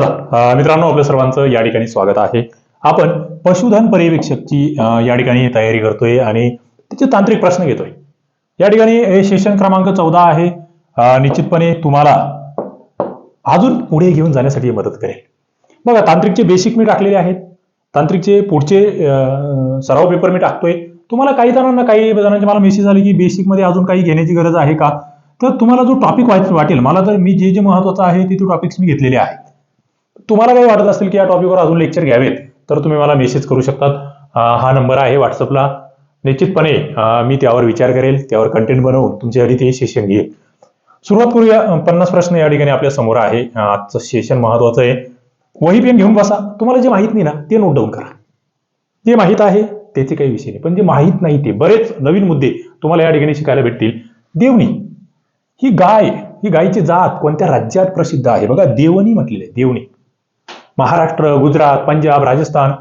चला मित्रांनो आपल्या सर्वांचं या ठिकाणी स्वागत आहे. आपण पशुधन पर्यवेक्षकची या ठिकाणी तयारी करतोय आणि त्याचे तांत्रिक प्रश्न घेतोय. या ठिकाणी हे सेशन क्रमांक चौदा आहे. निश्चितपणे तुम्हाला अजून पुढे घेऊन जाण्यासाठी मदत करेल. बघा तांत्रिकचे बेसिक मी टाकलेले आहेत. तांत्रिकचे पुढचे सराव पेपर मी टाकतोय. तुम्हाला काही जणांना काही जणांचे मला मेसेज आले की बेसिकमध्ये अजून काही घेण्याची गरज आहे का? तर तुम्हाला जो टॉपिक वाटेल मला तर मी जे जे महत्वाचं आहे ते ते टॉपिक्स मी घेतलेले आहेत. तुम्हाला काही वाटत असेल की या टॉपिकवर अजून लेक्चर घ्यावेत तर तुम्ही मला मेसेज करू शकतात. हा नंबर आहे व्हॉट्सअपला निश्चितपणे मी त्यावर विचार करेल त्यावर कंटेंट बनवून तुमच्यासाठी ते सेशन घेईल. सुरुवात करूया. पन्नास प्रश्न या ठिकाणी आपल्यासमोर आहे. आजचं सेशन महत्वाचं आहे. वही पेन घेऊन बसा. तुम्हाला जे माहीत नाही ना ते नोट डाऊन करा. जे माहीत आहे त्याचे काही विषय नाही. पण जे माहीत नाही ते बरेच नवीन मुद्दे तुम्हाला या ठिकाणी शिकायला भेटतील. देवणी. ही गाय ही गायची जात कोणत्या राज्यात प्रसिद्ध आहे? बघा देवणी म्हटलेले आहे. देवणी. महाराष्ट्र गुजरात पंजाब राजस्थान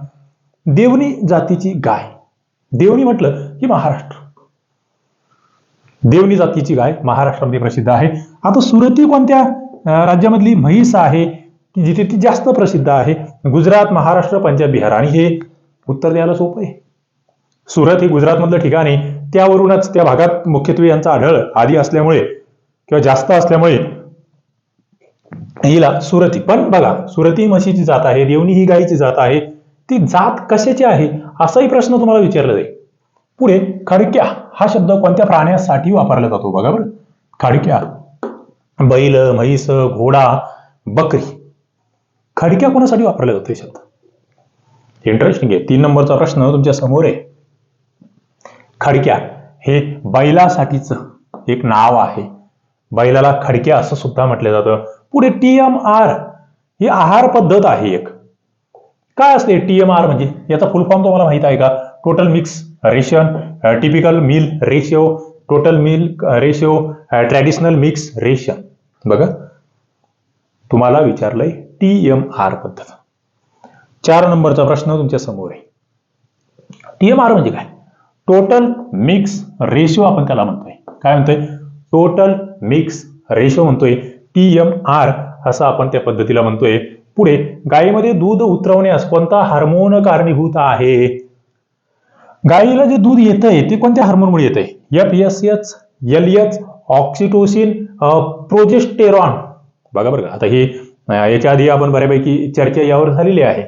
देवणी जातीची गाय. देवणी म्हटलं की महाराष्ट्र. देवणी जातीची गाय महाराष्ट्रामध्ये प्रसिद्ध आहे. आता सुरती कोणत्या राज्यामधली म्हैस आहे की जिथे ती जास्त प्रसिद्ध आहे? गुजरात महाराष्ट्र पंजाब बिहार. आणि हे उत्तर द्यायला सोपं आहे. सुरत हे गुजरातमधलं ठिकाण आहे. त्यावरूनच त्या भागात मुख्यत्वे यांचा आढळ आधी असल्यामुळे किंवा जास्त असल्यामुळे हिला सुरती. पण बघा सुरती म्हशीची जात आहे देवणी ही गायीची जात आहे. ती जात कशाची आहे? असाही प्रश्न तुम्हाला विचारला जाईल. पुढे खडक्या हा शब्द कोणत्या प्राण्यासाठी वापरला जातो बघा बरं. खडक्या. बैल म्हैस घोडा बकरी. खडक्या कोणासाठी वापरला जातो हे शब्द? इंटरेस्टिंग आहे तीन नंबरचा प्रश्न तुमच्यासमोर आहे. खडक्या हे बैलासाठीच एक नाव आहे. बैलाला खडक्या असं सुद्धा म्हटलं जातं. पुढे टी आर ही आहार पद्धत आहे एक. काय असते टी आर म्हणजे? याचा फुल फॉर्म तुम्हाला माहित आहे का? Total mix ration typical meal ratio total meal ratio traditional mix ration बघा. तुम्हाला विचारलंय टी आर पद्धत. चार नंबरचा प्रश्न तुमच्या समोर आहे. टी आर म्हणजे काय? टोटल मिक्स रेशिओ आपण त्याला म्हणतोय. काय म्हणतोय? टोटल मिक्स रेशो म्हणतोय. टी एम आर असं आपण त्या पद्धतीला म्हणतोय. पुढे गायीमध्ये दूध उतरवण्यास कोणता हार्मोन कारणीभूत आहे. गायीला जे दूध येतंय ते कोणत्या हार्मोनमुळे येतंय? F S H L H oxytocin progesterone बघा बरं का आता हे याच्या आधी आपण बऱ्यापैकी चर्चा यावर झालेली आहे.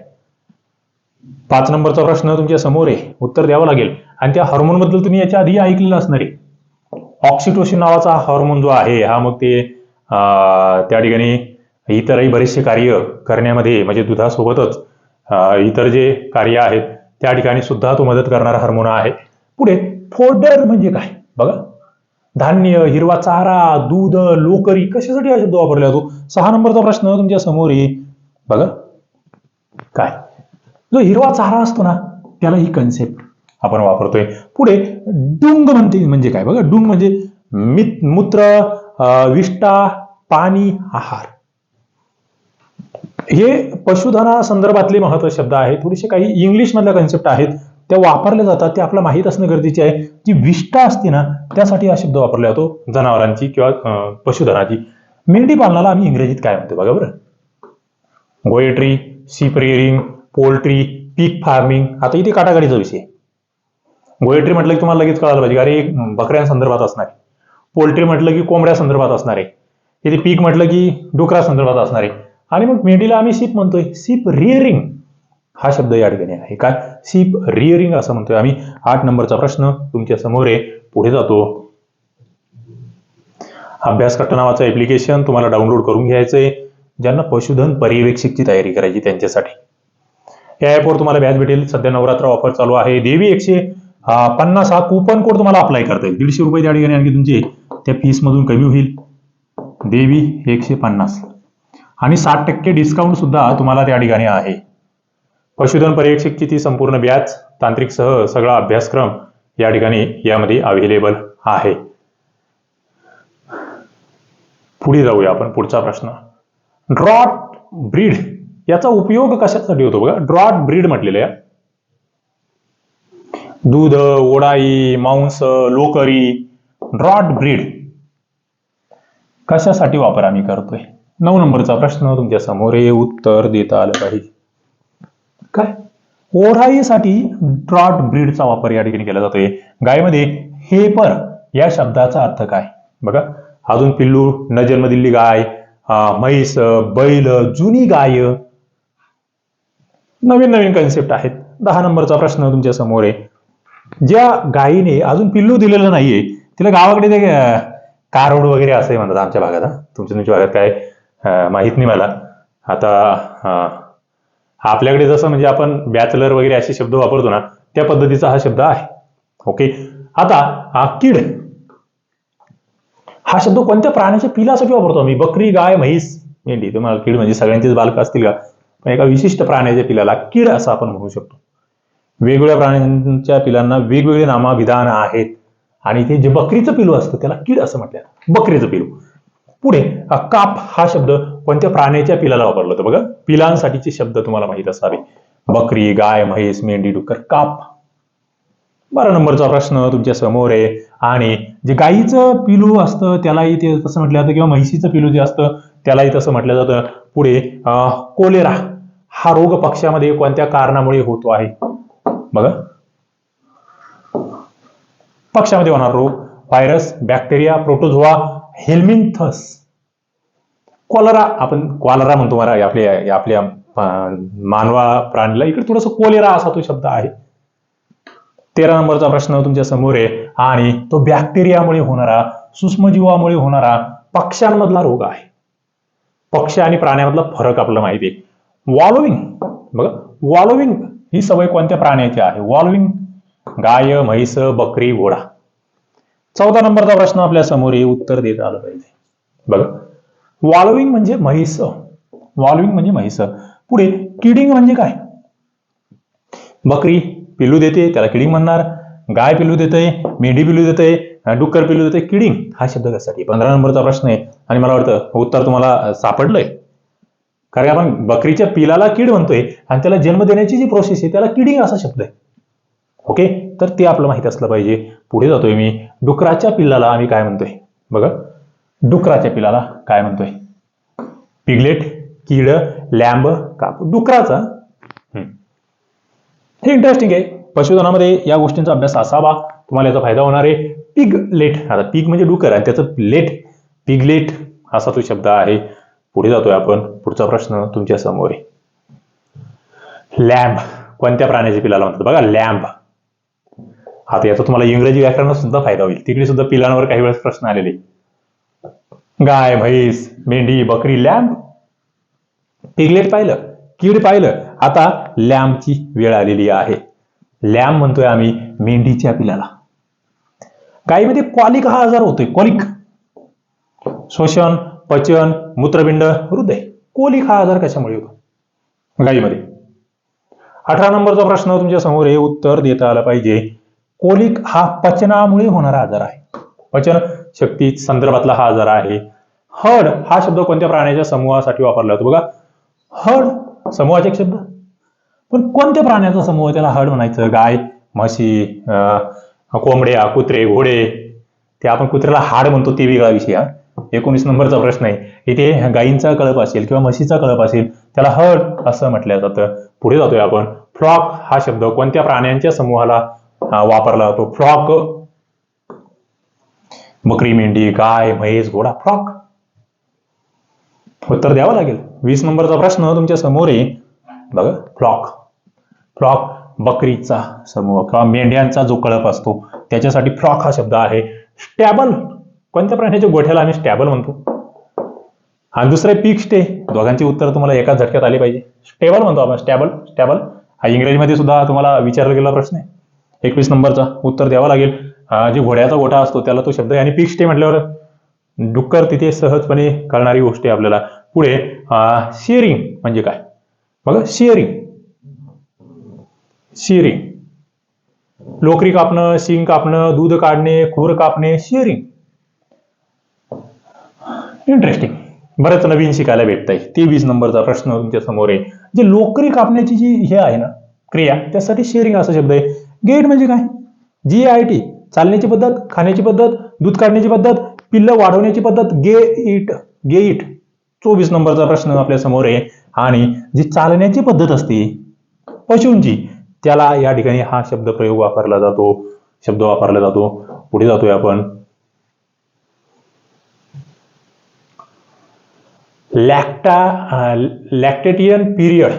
पाच नंबरचा प्रश्न तुमच्यासमोर आहे. उत्तर द्यावं लागेल. आणि त्या हार्मोनबद्दल तुम्ही याच्या आधी ऐकलेलं असणार आहे. ऑक्सिटोसिन नावाचा हार्मोन जो आहे हा मग ते त्या ठिकाणी इतरही बरेचसे कार्य करण्यामध्ये म्हणजे दुधासोबतच इतर जे कार्य आहेत त्या ठिकाणी सुद्धा तो मदत करणारा हार्मोन आहे. पुढे फोडर म्हणजे काय? बघा. धान्य हिरवा चारा दूध लोकरी कशासाठी हा शब्द वापरला जातो? सहा नंबरचा प्रश्न तुमच्यासमोर आहे बघा. काय? जो हिरवा चारा असतो ना त्याला ही कन्सेप्ट आपण वापरतोय. पुढे डुंग म्हणते म्हणजे काय? बघा डुंग म्हणजे मित मूत्र विष्टा पाणी आहार. हे पशुधना संदर्भातले महत्त्वाचे शब्द आहेत. थोडेसे काही इंग्लिश मधल्या कन्सेप्ट आहेत. त्या वापरल्या जातात. ते आपल्याला माहीत असणं गरजेचे आहे जी विष्ठा असते ना त्यासाठी हा शब्द वापरला जातो. जनावरांची किंवा पशुधनाची. मेंढी पालनाला आम्ही इंग्रजीत काय म्हणतो बघा बरं. गोएट्री सीप रेअरिंग पोल्ट्री पीक फार्मिंग आता इथे काटाकाटीचा विषय. गोएट्री म्हटलं की तुम्हाला लगेच कळायला पाहिजे अरे एक बकऱ्यांसंदर्भात असणार आहे. पोल्ट्री म्हटलं की कोंबड्या संदर्भात असणार आहे. इथे पीक म्हटलं की डुकरा संदर्भात असणार. आहे आणि मग मेंढीला आम्ही सीप म्हणतोय. सीप रिअरिंग हा शब्द या ठिकाणी आहे. काय? सीप रिअरिंग असं म्हणतोय आम्ही. आठ नंबरचा प्रश्न तुमच्यासमोर आहे. पुढे जातो. अभ्यास कट्टा नावाचं ऍप्लिकेशन तुम्हाला डाउनलोड करून घ्यायचंय. ज्यांना पशुधन पर्यवेक्षकची तयारी करायची त्यांच्यासाठी. या ॲपवर तुम्हाला व्याज भेटेल. सध्या नवरात्र ऑफर चालू आहे. देवी एकशे पन्नास हा कुपन कोड तुम्हाला अप्लाय करता येईल. दीडशे रुपये त्या ठिकाणी आणखी तुमची. त्या फीस मधून कमी होईल. देवी एकशे पन्नास. आणि साठ टक्के डिस्काउंट सुद्धा तुम्हाला त्या ठिकाणी आहे. पशुधन पर्यवेक्षकची ती संपूर्ण बॅच तांत्रिकसह सगळा अभ्यासक्रम या ठिकाणी यामध्ये अव्हेलेबल आहे. पुढे जाऊया आपण पुढचा प्रश्न. ड्रॉट ब्रीड याचा उपयोग कशासाठी होतो बघा? ड्रॉट ब्रीड म्हटलेलं आहे. दूध ओढाई मांस लोकरी ड्रॉट ब्रीड कशासाठी वापर आम्ही करतोय? नऊ नंबरचा प्रश्न तुमच्यासमोर हे उत्तर देता आलं पाहिजे. काय? ओढाईसाठी ड्रॉट ब्रीडचा वापर या ठिकाणी केला जातोय. गायमध्ये हेपर या शब्दाचा अर्थ काय? बघा अजून पिल्लू न जन्म दिलेली गाय म्हैस बैल जुनी गाय नवीन नवीन कन्सेप्ट आहेत. दहा नंबरचा प्रश्न तुमच्यासमोर आहे. ज्या गायीने अजून पिल्लू दिलेलं नाहीये तिला गावाकडे ते कारोड वगैरे असंही म्हणतात आमच्या भागात तुमच्या तुमच्या भागात काय माहीत माहीत नाही मला. आता आपल्याकडे जसं म्हणजे आपण बॅचलर वगैरे असे शब्द वापरतो ना त्या पद्धतीचा हा शब्द आहे. ओके? आता हा किड हा शब्द कोणत्या प्राण्याच्या पिलासाठी वापरतो आम्ही? बकरी गाय म्हैस? मेंढी. तुम्हाला कीड म्हणजे सगळ्यांचेच बालक असतील का? पण एका विशिष्ट प्राण्याच्या पिलाला कीड असं आपण म्हणू शकतो. वेगवेगळ्या प्राण्यांच्या पिलांना वेगवेगळे नामाविधान आहेत. आणि ते जे बकरीचं पिलू असतं त्याला कीड असं म्हटलं जातं. बकरीचं पिलू. पुढे काप हा शब्द कोणत्या प्राण्याच्या पिलाला वापरला होता बघा? पिलांसाठीचे शब्द तुम्हाला माहीत असावे. बकरी गाय म्हैस मेंढी डुक्कर काप. बारा नंबरचा प्रश्न तुमच्यासमोर आहे. आणि जे गाईचं पिलू असतं त्यालाही ते तसं म्हटलं जातं. किंवा म्हैशीचं पिलू जे असतं त्यालाही तसं म्हटलं जातं. पुढे कोलेरा. हा रोग पक्षामध्ये कोणत्या कारणामुळे होतो आहे? बघा. पक्षामध्ये होणार रोग virus bacteria protozoa helminths cholera आपण कॉलरा म्हणतो मला आपल्या आपल्या मानवा प्राणीला. इकडे थोडस कोलेरा असा तो शब्द आहे. तेरा नंबरचा प्रश्न तुमच्यासमोर आहे. आणि तो बॅक्टेरियामुळे होणारा सूक्ष्मजीवामुळे होणारा पक्ष्यांमधला रोग आहे. पक्षी आणि प्राण्यामधला फरक आपल्याला माहिती आहे. वॉलोविंग बघा वॉलोविंग ही सवय कोणत्या प्राण्याची आहे? वॉलोविंग गाय म्हैस बकरी घोडा. चौदा नंबरचा प्रश्न आपल्यासमोर हे उत्तर देत आलं पाहिजे. बघा. वॉल्विंग म्हणजे म्हैस. वॉल्विंग म्हणजे म्हैस. पुढे किडिंग म्हणजे काय? बकरी पिल्लू देते त्याला किडिंग म्हणणार. गाय पिल्लू देते मेंढी पिल्लू देते डुक्कर पिल्लू देते किडिंग. हा शब्द कशासाठी पंधरा नंबरचा प्रश्न आहे. आणि मला वाटतं उत्तर तुम्हाला सापडलंय. कारण आपण बकरीच्या पिलाला कीड म्हणतोय आणि त्याला जन्म देण्याची जी प्रोसेस आहे त्याला किडिंग असा शब्द आहे. ओके? तर ते आपलं माहीत असलं पाहिजे. पुढे जातोय मी. डुकराच्या पिल्लाला आम्ही काय म्हणतोय? बघा. डुकराच्या पिलाला काय म्हणतोय? पिगलेट किड लॅम्ब काप. डुकराचा? हम्म. हे इंटरेस्टिंग आहे. पशुधनामध्ये या गोष्टींचा अभ्यास असावा. तुम्हाला याचा फायदा होणार आहे. पिग लेट आता पिग म्हणजे डुकर आणि त्याचं लेट. पिगलेट असा तो शब्द आहे. पुढे जातोय आपण. पुढचा प्रश्न तुमच्यासमोर आहे. लॅम्ब. कोणत्या प्राण्याच्या पिलाला म्हणतात? बघा लॅम्ब. आता याचा तुम्हाला इंग्रजी व्याकरणात सुद्धा फायदा होईल. तिकडे सुद्धा पिलांवर काही वेळेस प्रश्न आलेले. गाय म्हैस मेंढी बकरी लॅम्प. पिगलेट पाहिलं कीड पाहिलं. आता लॅम्पची वेळ आलेली आहे. लॅम्प म्हणतोय आम्ही मेंढीच्या पिलाला. गायीमध्ये कॉलिक हा आजार होतोय. कॉलिक. श्वसन पचन मूत्रपिंड हृदय. कोलिक हा आजार कशामुळे होतो? गायीमध्ये अठरा नंबरचा प्रश्न तुमच्यासमोर हे उत्तर देता आलं पाहिजे. कोलिक हा पचनामुळे होणारा आजार आहे. पचन शक्ती संदर्भातला हा आजार आहे. हड हा शब्द कोणत्या प्राण्याच्या समूहासाठी वापरला जातो? बघा हड समूहाचे एक शब्द. पण कोणत्या प्राण्याचा समूह त्याला हड म्हणायचं. गाय म्हशी अं, कोंबड्या कुत्रे घोडे. ते आपण कुत्र्याला हाड म्हणतो ते वेगळा विषय हा. एकोणीस नंबरचा प्रश्न आहे. इथे गायींचा कळप असेल किंवा म्हशीचा कळप असेल त्याला हड असं म्हटलं जातं. पुढे जातोय आपण. फ्लॉक हा शब्द कोणत्या प्राण्यांच्या समूहाला वापरला जातो. फ्रॉक. बकरी मेंढी गाय म्हैस घोडा फ्रॉक. उत्तर द्यावं लागेल. वीस नंबरचा प्रश्न तुमच्यासमोर आहे. बघा फ्लॉक फ्लॉक बकरीचा समूह किंवा मेंढ्यांचा जो कळप असतो त्याच्यासाठी फ्रॉक हा शब्द आहे. स्टॅबल. कोणत्या प्राण्याच्या गोठ्याला आम्ही स्टॅबल म्हणतो? आणि दुसरं आहे पीक स्टे. दोघांची उत्तर तुम्हाला एकाच झटक्यात आली पाहिजे. स्टेबल म्हणतो आपण स्टॅबल स्टॅबल. हा इंग्रजीमध्ये सुद्धा तुम्हाला विचारला गेला प्रश्न आहे. एकवीस नंबरचा उत्तर द्यावा लागेल. जे घोड्याचा गोठा असतो त्याला तो शब्द आहे. आणि पीक स्टे म्हटल्यावर डुक्कर तिथे सहजपणे कळणारी गोष्ट आहे आपल्याला. पुढे शेअरिंग म्हणजे काय? बघा शिअरिंग शिअरिंग लोकरी कापणं शिंग कापणं दूध काढणे खूर कापणे शेअरिंग इंटरेस्टिंग बरंच नवीन शिकायला भेटतंय. तेवीस नंबरचा प्रश्न तुमच्यासमोर आहे. जे लोकरी कापण्याची जी हे आहे ना क्रिया त्यासाठी शेअरिंग असा शब्द आहे. गेट म्हणजे काय? जी आय टी चालण्याची पद्धत खाण्याची पद्धत दूध काढण्याची पद्धत पिल्लं वाढवण्याची पद्धत गे इट गे इट. चोवीस नंबरचा प्रश्न आपल्यासमोर आहे. आणि जी चालण्याची पद्धत असते पशूंची त्याला या ठिकाणी हा शब्द प्रयोग वापरला जातो. शब्द वापरला जातो. पुढे जातोय आपण. Lacta lactation period.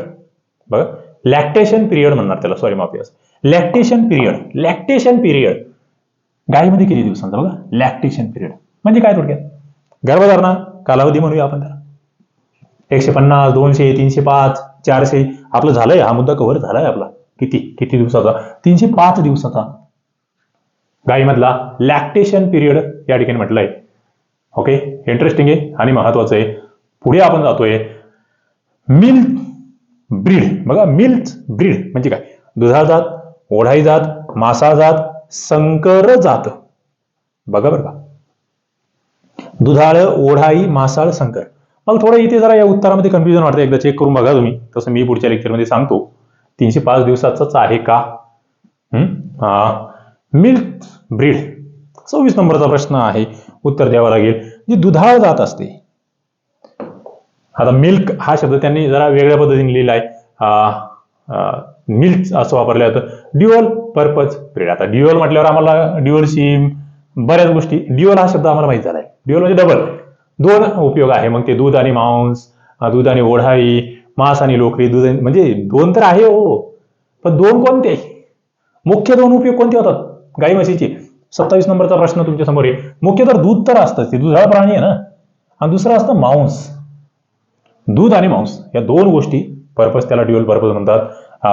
बघा लॅक्टेशन पिरियड म्हणणार त्याला. सॉरी माफी असं. लॅक्टेशन पिरियड लॅक्टेशन पिरियड गायीमध्ये किती दिवसांचा बघा? लॅक्टेशन पिरियड म्हणजे काय थोडक्यात? गर्भधारणा कालावधी म्हणूया आपण त्याला. एकशे पन्नास दोनशे तीनशे पाच चारशे. आपलं झालंय हा मुद्दा कव्हर झालाय आपला. किती? किती दिवसाचा? तीनशे पाच दिवसाचा. गायीमधला लॅक्टेशन पिरियड या ठिकाणी म्हटलंय. ओके इंटरेस्टिंग आहे आणि महत्वाचं आहे. पुढे आपण जातोय. मिल्क ब्रीड बघा मिल्क ब्रीड म्हणजे काय? दुधा जात ओढाई जात मासा जात संकर जात. बघा बरं का. दुधाळ ओढाई मासाळ संकर. मग थोडं इथे जरा या उत्तरामध्ये कन्फ्युजन वाटतं. एकदा चेक करून बघा तुम्ही. तसं मी पुढच्या लेक्चरमध्ये सांगतो. तीनशे पाच दिवसाचाच आहे का? मिल्क ब्रीड सव्वीस नंबरचा प्रश्न आहे. उत्तर द्यावं लागेल. जी दुधाळ जात असते. आता मिल्क हा शब्द त्यांनी जरा वेगळ्या पद्धतीने लिहिला आहे मिल्क असं वापरलं जातं. ड्युअल पर्पज ब्रीड आता ड्युअल म्हटल्यावर आम्हाला ड्युअल सिम बऱ्याच गोष्टी. ड्युअल हा शब्द आम्हाला माहीत आहे ड्युअल म्हणजे डबल दोन उपयोग आहे. मग ते दूध आणि मांस दूध आणि ओढाई मांस आणि लोकरी दूध म्हणजे दोन तर आहे हो. पण दोन कोणते? मुख्य दोन उपयोग कोणते होतात? गाई म्हशीचे. सत्तावीस नंबरचा प्रश्न तुमच्यासमोर आहे. मुख्य तर दूध तर असतं ते दुधाळ प्राणी आहे ना. आणि दुसरं असतं मांस. दूध आणि मांस. या दोन गोष्टी पर्पज त्याला ड्युअल पर्पज म्हणतात.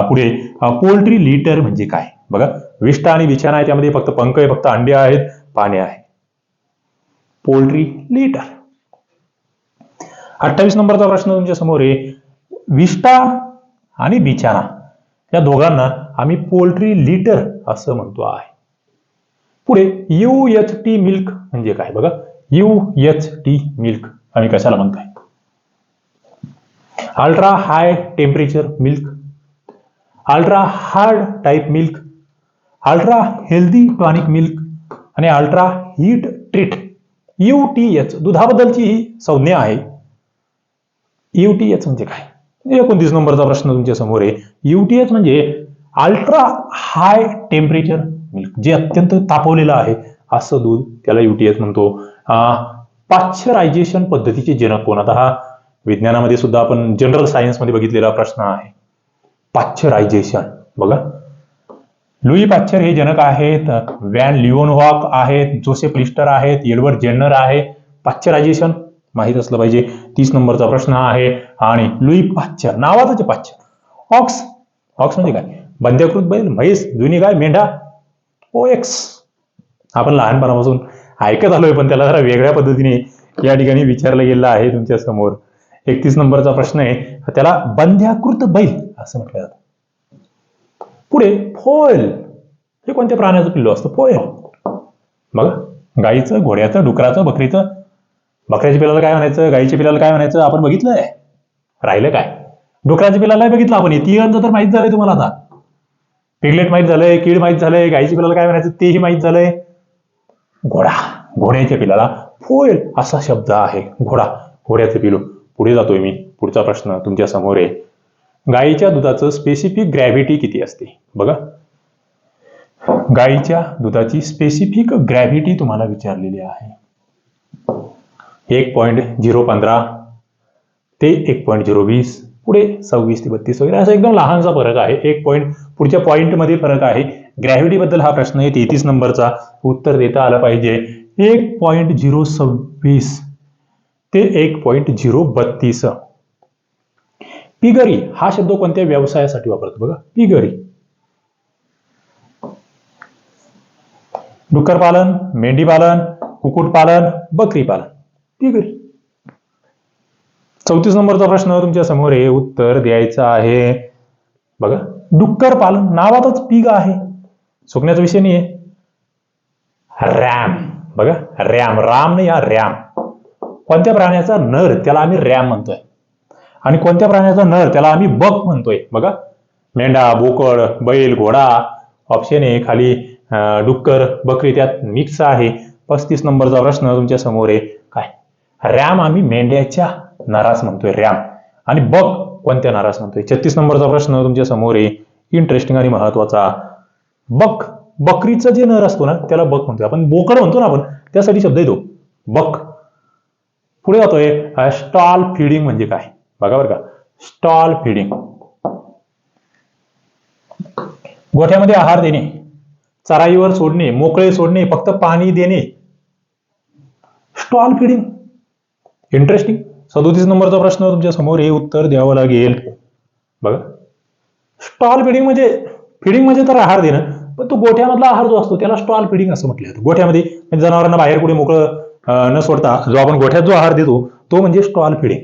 पुढे पोल्ट्री लिटर म्हणजे काय? बघा विष्ठा आणि बिछाना आहे त्यामध्ये फक्त पंख आहे फक्त अंडे आहेत पाणी आहे पोल्ट्री लिटर अठ्ठावीस नंबरचा प्रश्न तुमच्यासमोर आहे. विष्ठा आणि बिछाना. या दोघांना आम्ही पोल्ट्री लिटर असं म्हणतो आहे. पुढे यू एच टी मिल्क म्हणजे काय? बघा यू एच टी मिल्क आम्ही कशाला म्हणतोय? Ultra high temperature milk ultra hard type milk ultra healthy tonic milk आणि ultra heat treat U T H दुधाबद्दलची ही संज्ञा आहे. यू टी एच म्हणजे काय? एकोणतीस नंबरचा प्रश्न तुमच्यासमोर आहे. यू टी एच म्हणजे अल्ट्रा हाय टेम्परेचर मिल्क जे अत्यंत तापवलेलं आहे. असं दूध त्याला युटीएच म्हणतो. पाश्चरायझेशन पद्धतीचे जनक कोण आता हा विज्ञानामध्ये सुद्धा आपण जनरल सायन्समध्ये बघितलेला प्रश्न आहे. पाश्चरायझेशन. बघा. लुई पाश्चर हे जनक आहेत. वॅन लिओनहॉक आहेत. जोसेफ लिस्टर आहेत. एडवर्ड जेन्नर आहे. पाश्चरायझेशन माहीत असलं पाहिजे. तीस नंबरचा प्रश्न आहे. आणि लुई पाश्चर नावाचं पाश्चर. ऑक्स ऑक्स म्हणजे काय? बंद्यकृत बैल म्हैस जुनी गाय मेंढा. O X. आपण लहानपणापासून ऐकत आलोय पण त्याला जरा वेगळ्या पद्धतीने या ठिकाणी विचारलं गेलं आहे तुमच्यासमोर. एकतीस नंबरचा प्रश्न आहे. त्याला बंध्याकृत बैल असं म्हटलं जातं. पुढे फोयल. हे कोणत्या प्राण्याचं पिल्लू असतं? फोयल. बघा गाईचं घोड्याचं डुकराचं बकरीचं. बकऱ्याच्या पिलाला काय म्हणायचं? गाईच्या पिलाला काय म्हणायचं? आपण बघितलंय राहिलं काय? डुकराच्या पिल्लाला बघितलं आपण हे. तर माहीत झालंय तुम्हाला आता. पिगलेट माहीत झालंय कीड माहीत झालंय गाईच्या पिलाला काय म्हणायचं? तेही माहीत झालंय. घोडा. घोड्याच्या पिलाला फोयल असा शब्द आहे. घोडा. घोड्याचं पिलू. पुढे जातोय मी. पुढचा प्रश्न तुमच्यासमोर आहे. गाईच्या दुधाचं स्पेसिफिक ग्रॅव्हिटी किती असते? बघा. गाईच्या दुधाची स्पेसिफिक ग्रॅव्हिटी तुम्हाला विचारलेली आहे. एक पॉईंट झिरो पंधरा ते एक पॉईंट झिरो वीस पुढे सव्वीस ते बत्तीस वगैरे असा एकदम लहानसा फरक आहे. एक पॉईंट पुढच्या पॉईंटमध्ये फरक आहे. ग्रॅव्हिटी बद्दल हा प्रश्न आहे तेहतीस नंबरचा. उत्तर देता आलं पाहिजे. एक पॉईंट झिरो सव्वीस ते एक पॉईंट झिरो बत्तीस. पिगरी हा शब्द कोणत्या व्यवसायासाठी वापरतो बघा? पिगरी. डुक्कर पालन मेंढी पालन कुक्कुट पालन बकरी पालन. पिगरी. चौतीस नंबरचा प्रश्न तुमच्यासमोर आहे उत्तर द्यायचं आहे. बघा डुक्कर पालन नावातच पिग आहे. चुकण्याचा विषय नाही आहे रॅम. बघा रॅम. राम नाही हा रॅम. कोणत्या प्राण्याचा नर त्याला आम्ही रॅम म्हणतोय. आणि कोणत्या प्राण्याचा नर त्याला आम्ही बक म्हणतोय. बघा. मेंढा बोकड बैल घोडा ऑप्शन आहे खाली डुक्कर बकरी त्यात मिक्स आहे. पस्तीस नंबरचा प्रश्न तुमच्यासमोर आहे. काय? रॅम आम्ही मेंढ्याच्या नरास म्हणतोय रॅम. आणि बक कोणत्या नारास म्हणतोय? छत्तीस नंबरचा प्रश्न तुमच्यासमोर आहे. इंटरेस्टिंग आणि महत्त्वाचा. बक बकरीचं जे नर असतो ना त्याला बक म्हणतोय. आपण बोकड म्हणतो ना आपण त्यासाठी शब्द येतो. बक. पुढे जातोय स्टॉल फिडिंग म्हणजे काय? बघा बरं का. स्टॉल फिडिंग गोठ्यामध्ये आहार देणे चराईवर सोडणे मोकळे सोडणे फक्त पाणी देणे. स्टॉल फिडिंग इंटरेस्टिंग सदोतीस नंबरचा प्रश्न तुमच्यासमोर हे उत्तर द्यावं लागेल. बघा. स्टॉल फिडिंग म्हणजे फिडिंग म्हणजे तर आहार देणं पण तो गोठ्यामधला आहार जो असतो त्याला स्टॉल फिडिंग असं म्हटलं जातं. गोठ्यामध्ये म्हणजे जनावरांना बाहेर कुठे मोकळं न सोडता जो आपण गोठ्यात जो आहार देतो तो म्हणजे स्टॉल फिडिंग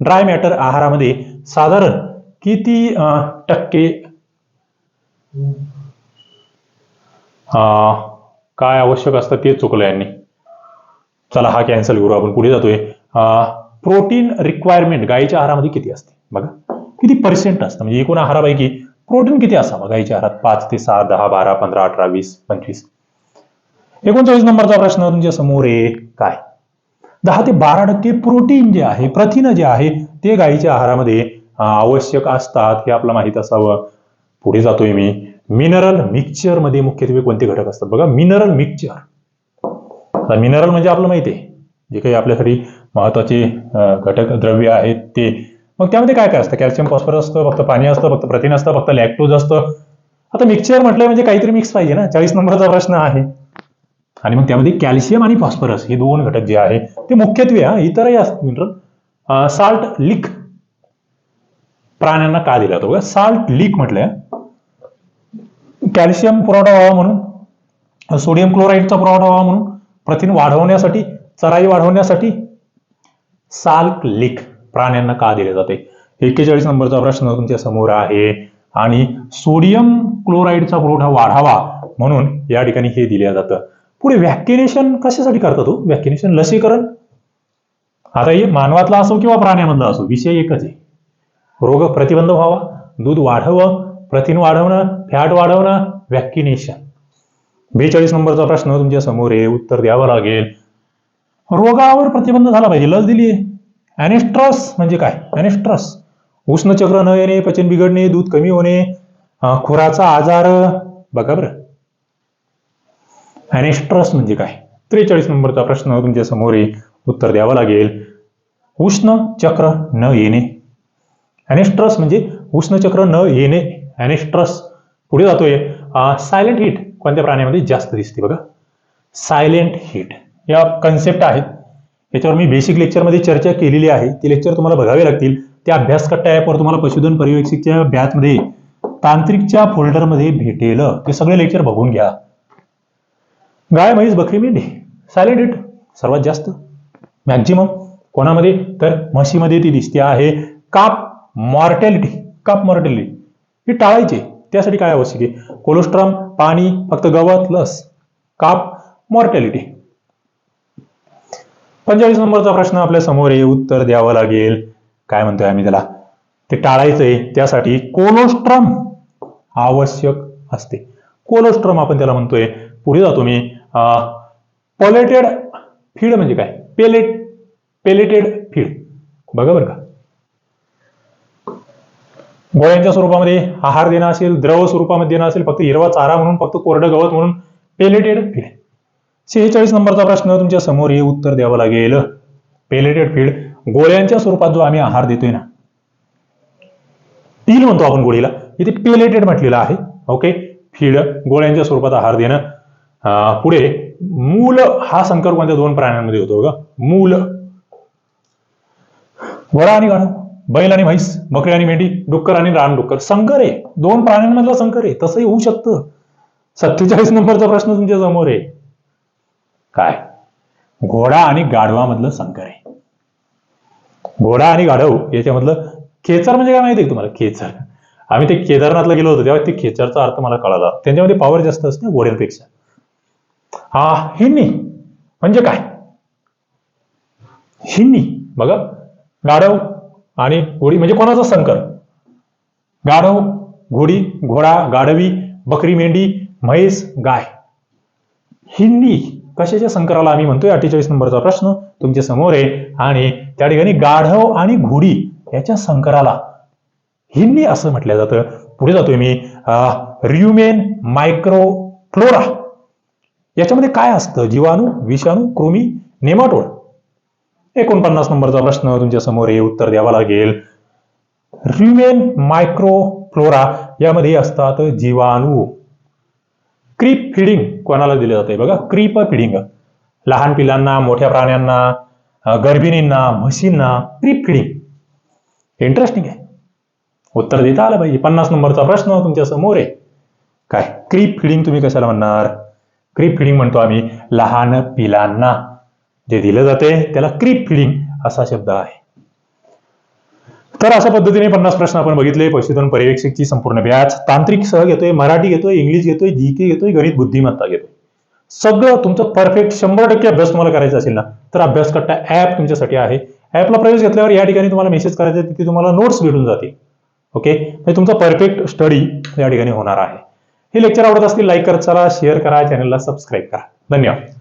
ड्राय मॅटर आहारामध्ये साधारण किती टक्के? काय आवश्यक असतं ते चुकलं यांनी. चला हा कॅन्सल करू. आपण पुढे जातोय. प्रोटीन रिक्वायरमेंट गाईच्या आहारामध्ये किती असते? बघा. किती पर्सेंट असतं? म्हणजे एकूण आहारापैकी प्रोटीन किती असावं गायीच्या आहारात? पाच ते सहा दहा बारा पंधरा अठरा वीस पंचवीस. एकोणचाळीस नंबरचा प्रश्न तुमच्यासमोर आहे. काय? दहा ते बारा टक्के प्रोटीन जे आहे प्रथिन जे आहे ते गाईच्या आहारामध्ये आवश्यक असतात हे आपलं माहीत असावं. पुढे जातोय मी. मिनरल मिक्सचरमध्ये मुख्यत्वे कोणते घटक असतात? बघा मिनरल मिक्सचर. मिनरल म्हणजे आपलं माहिती आहे. जे काही आपल्यासाठी महत्त्वाचे घटक द्रव्य आहेत ते. मग त्यामध्ये काय काय असतं? कॅल्शियम फॉस्फरस असतं फक्त पाणी असतं फक्त प्रथिन असतं फक्त लॅक्टोज असतं. आता मिक्सचर म्हटलं म्हणजे काहीतरी मिक्स पाहिजे ना? चाळीस नंबरचा प्रश्न आहे. आणि मग त्यामध्ये कॅल्शियम आणि फॉस्फरस हे दोन घटक जे आहे ते मुख्यत्वे हा इतरही असतात मिनरल साल्ट लीक प्राण्यांना का दिला जातो? साल्ट लीक म्हटलंय. कॅल्शियम पुरवठा व्हावा म्हणून सोडियम क्लोराईडचा पुरवठा व्हावा म्हणून प्रथिन वाढवण्यासाठी चराई वाढवण्यासाठी साल्ट लीक प्राण्यांना का दिले जाते? एक्केचाळीस नंबरचा प्रश्न तुमच्यासमोर आहे. आणि सोडियम क्लोराईडचा पुरवठा वाढावा म्हणून या ठिकाणी हे दिलं जातं. पुढे व्हॅक्सिनेशन कशासाठी करतो तो? व्हॅक्सिनेशन लसीकरण. आता हे मानवातला असो किंवा प्राण्यामधला असो विषय एकच आहे. रोग प्रतिबंध व्हावा दूध वाढवं प्रथिन वाढवणं फॅट वाढवणं व्हॅक्सिनेशन बेचाळीस नंबरचा प्रश्न तुमच्यासमोर आहे उत्तर द्यावं लागेल. रोगावर प्रतिबंध झाला पाहिजे लस दिली आहे अॅनेस्ट्रस म्हणजे काय? अॅनेस्ट्रस. उष्णचक्र न येणे पचन बिघडणे दूध कमी होणे खुराचा आजार बघा बरं. अॅनेस्ट्रस म्हणजे काय? त्रेचाळीस नंबरचा प्रश्न तुमच्यासमोर उत्तर द्यावं लागेल. उष्ण चक्र न येणे. अॅनेस्ट्रस म्हणजे उष्ण चक्र न येणे अॅनेस्ट्रस पुढे जातोय. सायलेंट हिट कोणत्या प्राण्यामध्ये जास्त दिसते बघा. सायलेंट हिट या कन्सेप्ट आहेत याच्यावर मी बेसिक लेक्चरमध्ये चर्चा केलेली आहे. ती लेक्चर तुम्हाला बघावे लागतील. त्या अभ्यास कट्टा ॲपवर तुम्हाला पशुधन पर्यवेक्षकच्या बॅचमध्ये तांत्रिकच्या फोल्डरमध्ये भेटेल. ते सगळे लेक्चर बघून घ्या. गाय म्हैस बकरी मेंढी. सायलेंट हिट सर्वात जास्त. मॅक्झिमम कोणामध्ये? तर म्हशीमध्ये ती दिसते आहे. काप मॉर्टॅलिटी काप मॉर्टॅलिटी ही टाळायची. त्यासाठी काय आवश्यक आहे? कोलेस्ट्रॉम पाणी फक्त गवत लस. काप मॉर्टॅलिटी पंचेचाळीस नंबरचा प्रश्न आपल्यासमोर आहे. उत्तर द्यावं लागेल. काय म्हणतोय आम्ही त्याला? ते टाळायचंय. त्यासाठी कोलोस्ट्रम आवश्यक असते. कोलोस्ट्रम आपण त्याला म्हणतोय. पुढे जातो मी. पॉलेटेड फीड म्हणजे काय? Pellet pelleted feed. बघा बरं का. गोळ्यांच्या स्वरूपामध्ये आहार देणं असेल द्रव स्वरूपामध्ये देणं असेल फक्त हिरवा चारा म्हणून फक्त कोरडं गवत म्हणून पेलेटेड फीड. सेहेचाळीस नंबरचा प्रश्न तुमच्यासमोर हे उत्तर द्यावं लागेल. पेलेटेड फीड गोळ्यांच्या स्वरूपात जो आम्ही आहार देतोय ना तील म्हणतो आपण गोळीला. इथे पेलेटेड म्हटलेलं आहे. ओके? फीड गोळ्यांच्या स्वरूपात आहार देणं पुढे मूल हा संकर कोणत्या दोन प्राण्यांमध्ये होतो बघा. मूल. वरा आणि गाढव बैल आणि म्हैस बकरी आणि मेंढी डुक्कर आणि रानडुक्कर संकर आहे दोन प्राण्यांमधला संकर. आहे तसंही होऊ शकतं. सत्तेचाळीस नंबरचा प्रश्न तुमच्यासमोर आहे. काय? घोडा आणि गाढवामधलं संकर. आहे घोडा आणि गाढव याच्यामधलं खेचर म्हणजे काय माहिती आहे तुम्हाला? खेचर. आम्ही ते केदारनाथला गेलो होतो तेव्हा ते खेचरचा अर्थ मला कळाला. त्यांच्यामध्ये पॉवर जास्त असते घोड्यांपेक्षा हा हिन्नी म्हणजे काय? हिन्नी बघा. गाढव आणि घोडी म्हणजे कोणाचा संकर? गाढव घोडी घोडा गाढवी बकरी मेंढी म्हैस गाय. हिंदी कशाच्या संकराला आम्ही म्हणतोय? अठ्ठेचाळीस नंबरचा प्रश्न तुमच्यासमोर आहे. आणि त्या ठिकाणी गाढव आणि घोडी याच्या संकराला हिंदी असं म्हटलं जातं. पुढे जातोय मी. र्युमेन मायक्रोफ्लोरा. याच्यामध्ये काय असतं? जीवाणू विषाणू कृमी नेमाटोड. एकोणपन्नास नंबरचा प्रश्न तुमच्यासमोर आहे उत्तर द्यावा लागेल. र्युमेन मायक्रोफ्लोरा यामध्ये असतात जीवाणू. क्रीप फिडिंग कोणाला दिले जाते बघा? क्रीप फिडिंग लहान पिलांना मोठ्या प्राण्यांना गर्भिणींना म्हशींना क्रीप फिडिंग इंटरेस्टिंग आहे. उत्तर देता आलं पाहिजे. पन्नास नंबरचा प्रश्न तुमच्यासमोर आहे. काय? क्रीप फिडिंग तुम्ही कशाला म्हणणार? क्रीप फिडिंग म्हणतो आम्ही. लहान पिलांना. जे दिलं जाते त्याला क्रीप फिडिंग असा शब्द आहे. तर अशा पद्धतीने पन्नास प्रश्न आपण बघितले. पशुधन पर्यवेक्षकची संपूर्ण बॅच. तांत्रिक सह घेतोय मराठी घेतोय इंग्लिश घेतोय जी के घेतोय गणित बुद्धिमत्ता घेतोय. सगळं तुमचं परफेक्ट शंभर टक्के अभ्यास तुम्हाला करायचा असेल ना तर अभ्यास कट्टा ऍप तुमच्यासाठी आहे. ऍपला प्रवेश घेतल्यावर या ठिकाणी तुम्हाला मेसेज करायचा तिथे तुम्हाला नोट्स भेटून जातील. ओके म्हणजे तुमचा परफेक्ट स्टडी या ठिकाणी होणार आहे. हे लेक्चर आवडत असतील लाईक करत चला शेअर करा चॅनलला सबस्क्राईब करा. धन्यवाद.